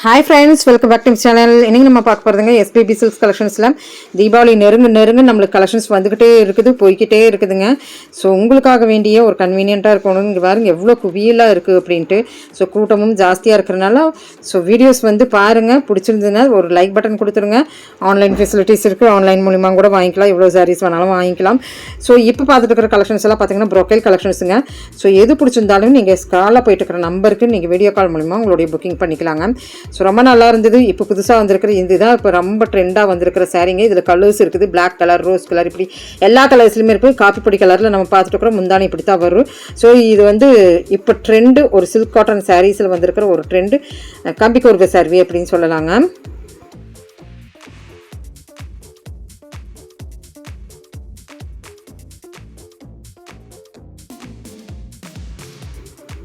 Hi friends welcome back to channel இன்னைக்கு நம்ம பார்க்க போகிறதுங்க எஸ்பிபி சில்க்ஸ் கலெக்ஷன்ஸில் தீபாவளி நெருங்க நெருங்க நம்மளுக்கு கலெக்ஷன்ஸ் வந்துக்கிட்டே இருக்குது போய்க்கிட்டே இருக்குதுங்க. ஸோ உங்களுக்காக வேண்டிய ஒரு கன்வீனியண்ட்டாக இருக்கணும். இங்கே பாருங்க எவ்வளோ குவியலாக இருக்குது அப்படின்ட்டு. ஸோ கூட்டமும் ஜாஸ்தியாக இருக்கிறனால ஸோ வீடியோஸ் வந்து பாருங்கள் பிடிச்சிருந்ததுன்னா ஒரு லைக் பட்டன் கொடுத்துருங்க. ஆன்லைன் ஃபெசிலிட்டிஸ் இருக்குது ஆன்லைன் மூலிமா கூட வாங்கிக்கலாம். எவ்வளோ சாரீஸ் வேணாலும் வாங்கிக்கலாம். ஸோ இப்போ பார்த்துட்டு இருக்கிற கலெக்ஷன்ஸ் எல்லாம் பார்த்தீங்கன்னா ப்ரொக்கைல் கலெக்ஷன்ஸுங்க ஸோ எது பிடிச்சிருந்தாலும் நீங்கள் ஸ்காலில் போயிட்டு இருக்கிற நம்பருக்கு நீங்கள் வீடியோ கால் மூலிமா உங்களுடைய புக்கிங் பண்ணிக்கலாங்க. ஸோ ரொம்ப நல்லா இருந்தது. இப்போ புதுசாக வந்திருக்கிற இதுதான் இப்போ ரொம்ப ட்ரெண்டாக வந்திருக்கிற சாரீங்க இதில் கலர்ஸ் இருக்குது. பிளாக் கலர் ரோஸ் கலர் இப்படி எல்லா கலர்ஸ்லையுமே இருக்குது காப்பி பொடி கலரில் நம்ம பார்த்துட்டு இருக்கிறோம். முந்தானி இப்படி தான் வரும். ஸோ இது வந்து இப்போ ட்ரெண்டு ஒரு சில்க் காட்டன் சாரீஸில் வந்திருக்கிற ஒரு ட்ரெண்டு கம்பி கோர்க்க சாரீ அப்படின்னு சொல்லலாங்க.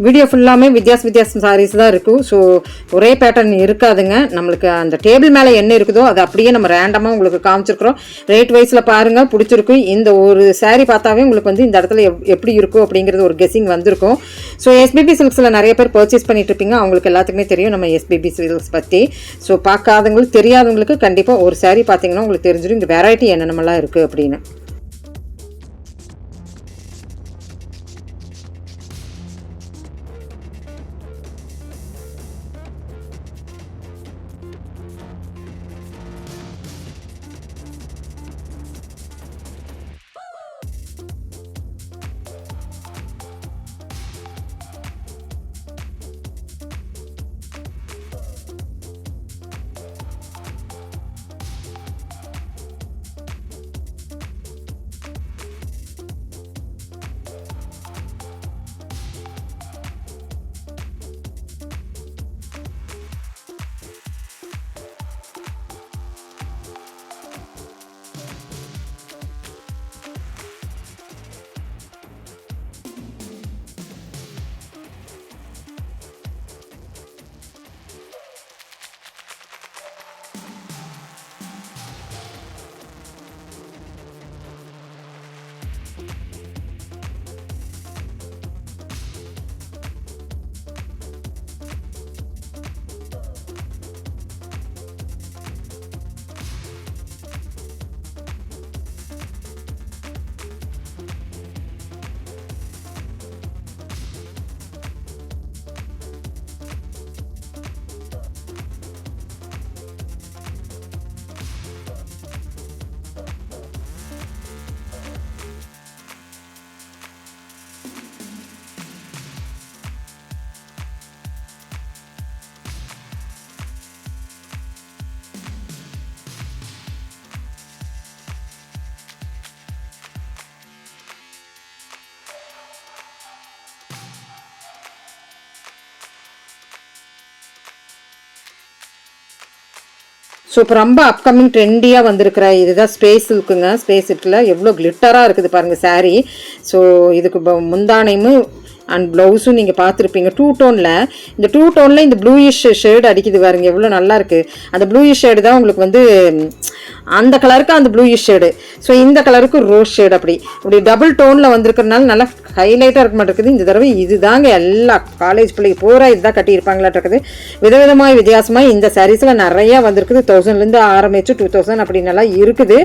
வீடியோ ஃபுல்லாமே வித்தியாச வித்தியாசம் சாரீஸ் தான் இருக்கும் ஸோ ஒரே பேட்டர்ன் இருக்காதுங்க. நம்மளுக்கு அந்த டேபிள் மேலே என்ன இருக்குதோ அது அப்படியே நம்ம ரேண்டமாக உங்களுக்கு காமிச்சிருக்கிறோம். ரேட் வைஸில் பாருங்கள் பிடிச்சிருக்கும் இந்த ஒரு சாரீ பார்த்தாவே உங்களுக்கு வந்து இந்த இடத்துல எப் எப்படி இருக்கும் அப்படிங்கிறது ஒரு கெஸிங் வந்திருக்கும். ஸோ எஸ்பிபி சில்க்ஸில் நிறைய பேர் பர்ச்சேஸ் பண்ணிட்டு இருப்பீங்க. அவங்களுக்கு எல்லாத்துக்குமே தெரியும் நம்ம எஸ்பிபி சில்க்ஸ் பற்றி ஸோ பார்க்காதவங்களுக்கு தெரியாதவங்களுக்கு கண்டிப்பாக ஒரு சாரீ பார்த்தீங்கன்னா உங்களுக்கு தெரிஞ்சிடும். இந்த வெரைட்டி என்னென்னமெல்லாம் இருக்குது அப்படின்னு. ஸோ இப்போ ரொம்ப அப்கமிங் ட்ரெண்டியாக வந்திருக்கிற இதுதான் ஸ்பேஸ் இருக்குங்க ஸ்பேஸ் இருக்குல்ல எவ்வளோ கிளிட்டராக இருக்குது பாருங்கள் சாரீ ஸோ இதுக்கு ப- முந்தானையும் அண்ட் ப்ளவுஸும் நீங்கள் பார்த்துருப்பீங்க. டூ டோனில் இந்த டூ டோனில் இந்த ப்ளூயிஷ் ஷேடு அடிக்குது பாருங்க. எவ்வளோ நல்லா இருக்குது அந்த ப்ளூயிஷ் ஷேடு தான் உங்களுக்கு வந்து அந்த கலருக்கு அந்த ப்ளூயிஷ் ஷேடு ஸோ இந்த கலருக்கு ரோஸ் ஷேடு அப்படி. இப்படி டபுள் டோனில் வந்திருக்கிறனால நல்லா ஹைலைட்டாக இருக்க மாட்டேங்குது. இந்த தடவை இதுதாங்க எல்லா காலேஜ் பிள்ளைங்க பூரா இதுதான் கட்டியிருப்பாங்களாட்டு இருக்குது. விதவிதமாக வித்தியாசமாக இந்த சாரீஸில் நிறையா வந்திருக்குது. தௌசண்ட்லேருந்து ஆரம்பித்து டூ தௌசண்ட் அப்படின்னு நல்லா இருக்குது.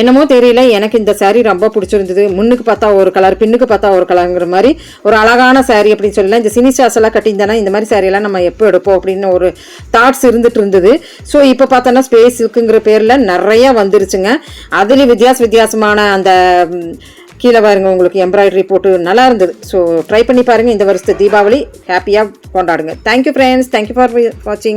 என்னமோ தெரியல எனக்கு இந்த சாரீ ரொம்ப பிடிச்சிருந்தது. முன்னுக்கு பார்த்தா ஒரு கலர் பின்னுக்கு பார்த்தா ஒரு கலருங்கிற மாதிரி ஒரு அழகான சாரீ அப்படின்னு சொல்லலாம் இந்த சினி ஸ்டார்ஸ் எல்லாம் கட்டியிருந்தானா இந்த மாதிரி சாரியெல்லாம் நம்ம எப்போ எடுப்போம் அப்படின்னு ஒரு தாட்ஸ் இருந்துட்டு இருந்தது. ஸோ இப்போ பார்த்தோன்னா ஸ்பேஸ் இருக்குங்கிற பேரில் நிறைய வந்துருச்சுங்க. அதுலேயும் வித்தியாச வித்தியாசமான அந்த கீழே பாருங்க உங்களுக்கு எம்ப்ராய்டரி போட்டு நல்லா இருந்தது. ஸோ ட்ரை பண்ணி பாருங்க. இந்த வருஷத்து தீபாவளி ஹாப்பியாக கொண்டாடுங்க. தேங்க்யூ ஃப்ரெண்ட்ஸ் தேங்க்யூ ஃபார் வாட்சிங்